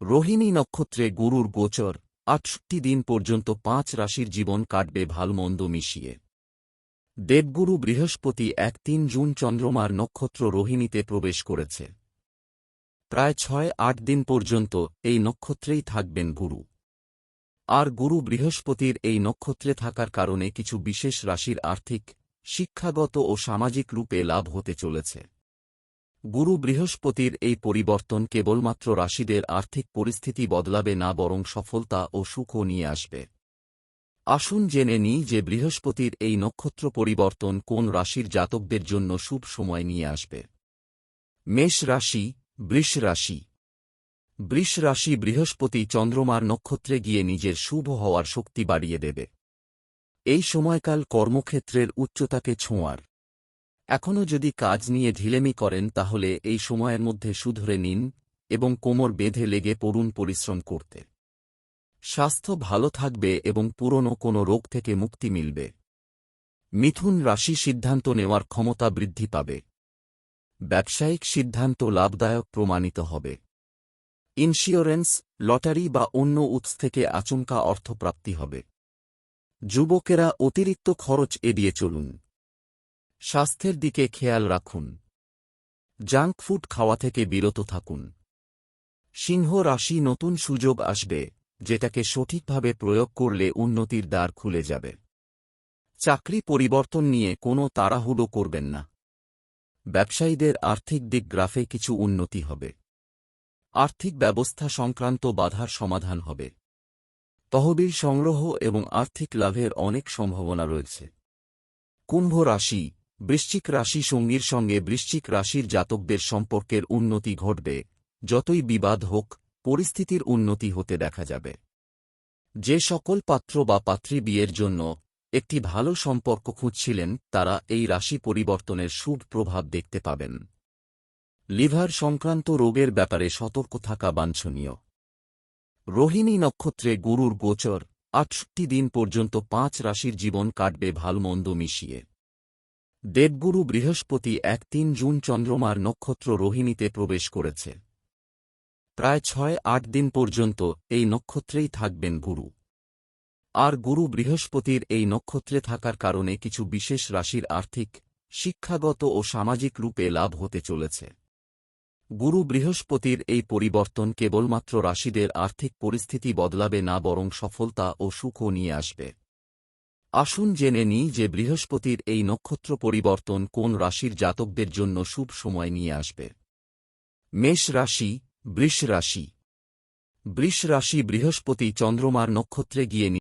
রোহিণী নক্ষত্রে গুরুর গোচর, আটষট্টি দিন পর্যন্ত পাঁচ রাশির জীবন কাটবে ভালমন্দ মিশিয়ে। দেবগুরু বৃহস্পতি এক তিন জুন চন্দ্রমার নক্ষত্র রোহিণীতে প্রবেশ করেছে। প্রায় ছয় আট দিন পর্যন্ত এই নক্ষত্রেই থাকবেন গুরু। আর গুরু বৃহস্পতির এই নক্ষত্রে থাকার কারণে কিছু বিশেষ রাশির আর্থিক, শিক্ষাগত ও সামাজিক রূপে লাভ হতে চলেছে। গুরু বৃহস্পতির এই পরিবর্তন কেবলমাত্র রাশিদের আর্থিক পরিস্থিতি বদলাবে না, বরং সফলতা ও সুখও নিয়ে আসবে। আসুন জেনে নিই যে বৃহস্পতির এই নক্ষত্র পরিবর্তন কোন রাশির জাতকদের জন্য শুভ সময় নিয়ে আসবে। মেষ রাশি, বৃষ রাশি। বৃষ রাশি বৃহস্পতি চন্দ্রমার নক্ষত্রে গিয়ে নিজের শুভ হওয়ার শক্তি বাড়িয়ে দেবে। এই সময়কাল কর্মক্ষেত্রের উচ্চতাকে ছোঁয়ার। এখনও যদি কাজ নিয়ে ঢিলেমি করেন তাহলে এই সময়ের মধ্যে সুধরে নিন এবং কোমর বেঁধে লেগে পড়ুন পরিশ্রম করতে। স্বাস্থ্য ভালো থাকবে এবং পুরনো কোনো রোগ থেকে মুক্তি মিলবে। মিথুন রাশি সিদ্ধান্ত নেওয়ার ক্ষমতা বৃদ্ধি পাবে। ব্যবসায়িক সিদ্ধান্ত লাভদায়ক প্রমাণিত হবে। ইন্স্যুরেন্স, লটারি বা অন্য উৎস থেকে আচমকা অর্থপ্রাপ্তি হবে। যুবকেরা অতিরিক্ত খরচ এড়িয়ে চলুন। স্বাস্থ্যের দিকে খেয়াল রাখুন। জাঙ্ক ফুড খাওয়া থেকে বিরত থাকুন। সিংহ রাশি নতুন সুযোগ আসবে, যেটাকে সঠিকভাবে প্রয়োগ করলে উন্নতির দ্বার খুলে যাবে। চাকরি পরিবর্তন নিয়ে কোনো তাড়াহুড়ো করবেন না। ব্যবসায়ীদের আর্থিক দিক গ্রাফে কিছু উন্নতি হবে। আর্থিক ব্যবস্থা সংক্রান্ত বাধার সমাধান হবে। তহবিল সংগ্রহ এবং আর্থিক লাভের অনেক সম্ভাবনা রয়েছে। কুম্ভ রাশি বৃশ্চিক রাশি সঙ্গীর সঙ্গে বৃশ্চিক রাশির জাতকদের সম্পর্কের উন্নতি ঘটবে, যতই বিবাদ হোক, পরিস্থিতির উন্নতি হতে দেখা যাবে। যে সকল পাত্র বা পাত্রী বিয়ের জন্য একটি ভালো সম্পর্ক খুঁজছিলেন, তারা এই রাশি পরিবর্তনের শুভ প্রভাব দেখতে পাবেন। লিভার সংক্রান্ত রোগের ব্যাপারে সতর্ক থাকা বাঞ্ছনীয়। রোহিণী নক্ষত্রে গুরুর গোচর, আটষট্টি দিন পর্যন্ত পাঁচ রাশির জীবন কাটবে ভালমন্দ মিশিয়ে। দেবগুরু বৃহস্পতি এক তিন জুন চন্দ্রমার নক্ষত্র রোহিণীতে প্রবেশ করেছে। প্রায় ছয় আট দিন পর্যন্ত এই নক্ষত্রেই থাকবেন গুরু। আর গুরু বৃহস্পতির এই নক্ষত্রে থাকার কারণে কিছু বিশেষ রাশির আর্থিক, শিক্ষাগত ও সামাজিক রূপে লাভ হতে চলেছে। গুরু বৃহস্পতির এই পরিবর্তন কেবলমাত্র রাশিদের আর্থিক পরিস্থিতি বদলাবে না, বরং সফলতা ও সুখও নিয়ে আসবে। আসুন জেনে নিই যে বৃহস্পতির এই নক্ষত্র পরিবর্তন কোন রাশির জাতকদের জন্য শুভ সময় নিয়ে আসবে। মেষ রাশি, বৃষ রাশি। বৃষ রাশি বৃহস্পতি চন্দ্রমার নক্ষত্রে গিয়ে